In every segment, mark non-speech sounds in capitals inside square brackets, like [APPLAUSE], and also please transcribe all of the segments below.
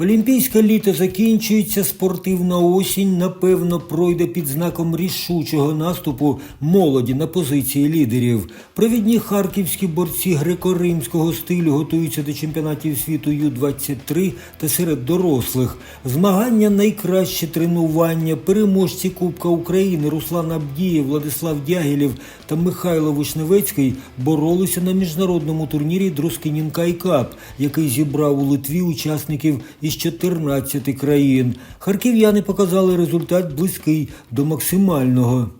Олімпійське літо закінчується, спортивна осінь, напевно, пройде під знаком рішучого наступу молоді на позиції лідерів. Провідні харківські борці греко-римського стилю готуються до чемпіонатів світу Ю-23 та серед дорослих. Змагання найкраще тренування, переможці Кубка України Руслан Абдієв, Владислав Дягілєв та Михайло Вишневецький боролися на міжнародному турнірі Друскинін Кайкап, який зібрав у Литві учасників із 14 країн. Харків'яни показали результат близький до максимального.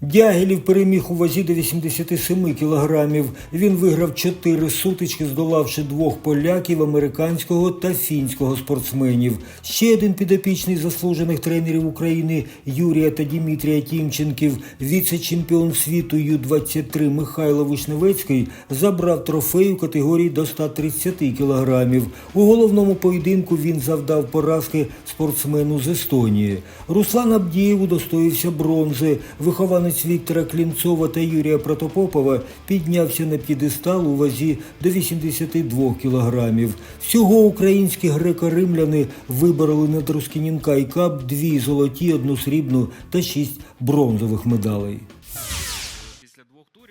Дягілів переміг у вазі до 87 кілограмів. Він виграв чотири сутички, здолавши двох поляків, американського та фінського спортсменів. Ще один підопічний заслужених тренерів України Юрія та Дімітрія Тімченків, віце-чемпіон світу Ю-23 Михайло Вишневецький, забрав трофей у категорії до 130 кілограмів. У головному поєдинку він завдав поразки спортсмену з Естонії. Руслан Абдієв удостоївся бронзи. Вихованець Віктора Клінцова та Юрія Протопопова піднявся на п'єдестал у вазі до 82 кілограмів. Всього українські греко-римляни вибороли на Трускінінка і кап дві золоті, одну срібну та шість бронзових медалей.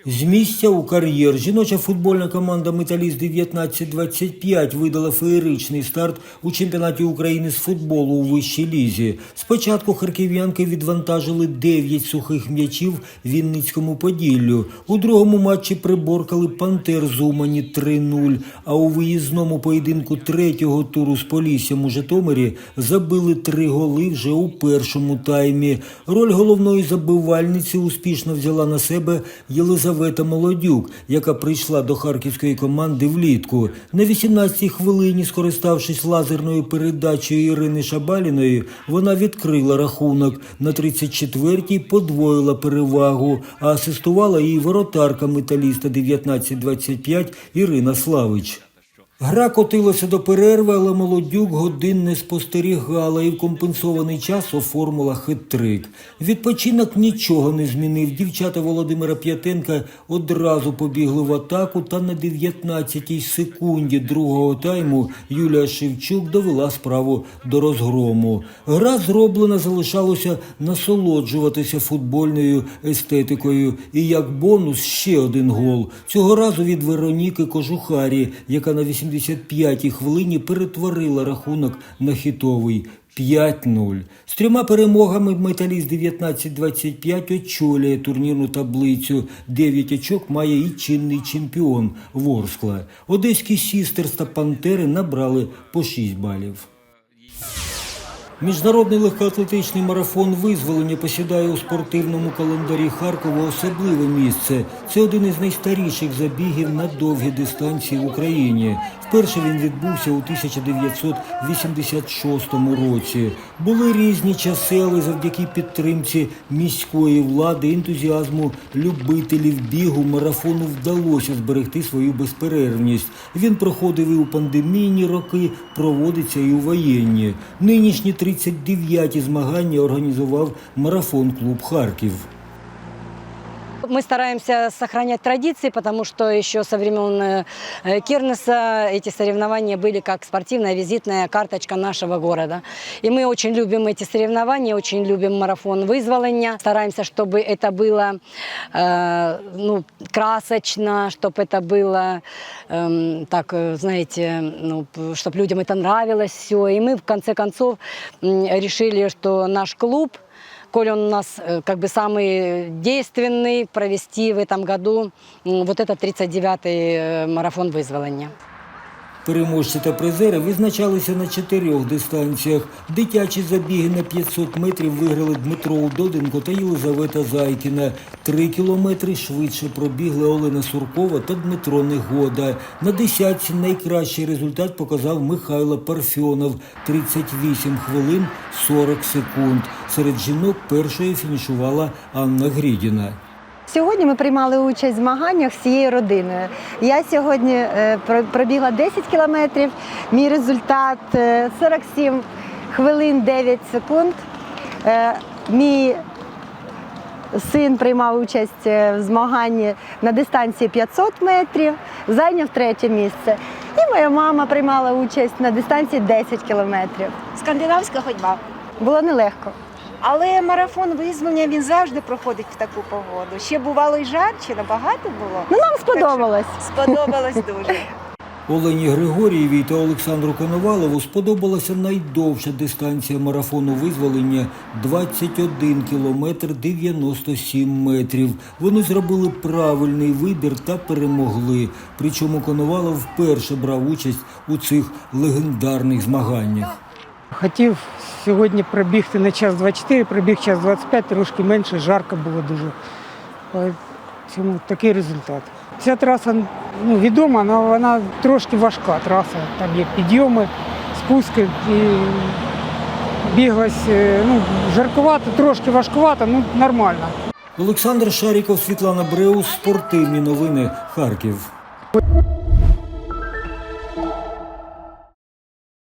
З місця у кар'єр жіноча футбольна команда Металіст 1925 видала феєричний старт у чемпіонаті України з футболу у вищій лізі. Спочатку харків'янки відвантажили 9 сухих м'ячів Вінницькому Поділлю. У другому матчі приборкали Пантер з Умані 3-0, а у виїзному поєдинку третього туру з Поліссям у Житомирі забили три голи вже у першому таймі. Роль головної забивальниці успішно взяла на себе Єлизавета Молодюк, яка прийшла до харківської команди влітку. На 18-й хвилині, скориставшись лазерною передачею Ірини Шабаліної, вона відкрила рахунок. На 34-й подвоїла перевагу, а асистувала її воротарка металіста 19-25 Ірина Славич. Гра котилася до перерви, але молодюк годин не спостерігала і в компенсований час оформила хит-трик. Відпочинок нічого не змінив. Дівчата Володимира П'ятенка одразу побігли в атаку, та на 19-й секунді другого тайму Юлія Шевчук довела справу до розгрому. Гра зроблена, залишалося насолоджуватися футбольною естетикою. І як бонус ще один гол. Цього разу від Вероніки Кожухарі, яка на 85-й хвилині перетворила рахунок на хітовий 5-0. З трьома перемогами металіст 19-25 очолює турнірну таблицю. Дев'ять очок має і чинний чемпіон Ворскла. Одеські сістерс та Пантери набрали по 6 балів. Міжнародний легкоатлетичний марафон визволення посідає у спортивному календарі Харкова особливе місце. Це один із найстаріших забігів на довгі дистанції в Україні. Вперше він відбувся у 1986 році. Були різні часи, але завдяки підтримці міської влади, ентузіазму любителів бігу, марафону вдалося зберегти свою безперервність. Він проходив і у пандемійні роки, проводиться і у воєнні. Нинішні 39-ті змагання організував марафон-клуб Харків. Мы стараемся сохранять традиции, потому что еще со времен э, э, Кирнеса эти соревнования были как спортивная визитная карточка нашего города. И мы очень любим эти соревнования, очень любим марафон вызволения. Стараемся, чтобы это было э, ну, красочно, чтобы это было, эм, так, э, знаете, ну, чтобы людям это нравилось все. И мы в конце концов решили, что наш клуб коль он у нас э, как бы самый действенный, провести в этом году м, вот этот 39-й э, марафон вызволения. Переможці та призери визначалися на чотирьох дистанціях. Дитячі забіги на 500 метрів виграли Дмитро Удоденко та Єлизавета Зайкіна. Три кілометри швидше пробігли Олена Суркова та Дмитро Негода. На десятці найкращий результат показав Михайло Парфьонов – 38 хвилин 40 секунд. Серед жінок першою фінішувала Анна Грідіна. Сьогодні ми приймали участь в змаганнях всією родиною. Я сьогодні е, пробігла 10 кілометрів. Мій результат е, 47 хвилин 9 секунд. Е, Мій син приймав участь е, в змаганні на дистанції 500 метрів, зайняв третє місце. І моя мама приймала участь на дистанції 10 кілометрів. Скандинавська ходьба. Було нелегко. Але марафон визволення він завжди проходить в таку погоду. Ще бувало і жарче, набагато було. Ну нам сподобалось. Сподобалось дуже. [LAUGHS] Олені Григорієвій та Олександру Коновалову сподобалася найдовша дистанція марафону визволення 21 кілометр 97 метрів. Вони зробили правильний вибір та перемогли. Причому Коновалов вперше брав участь у цих легендарних змаганнях. Хотів сьогодні пробігти на час 24, пробіг час 25, трошки менше, жарко було дуже. Цьому такий результат. Ця траса ну, відома, але вона трошки важка траса. Там є підйоми, спуски і біглась, е, ну, жаркувато, трошки важкувато, ну нормально. Олександр Шаріков, Світлана Бреус, спортивні новини, Харків.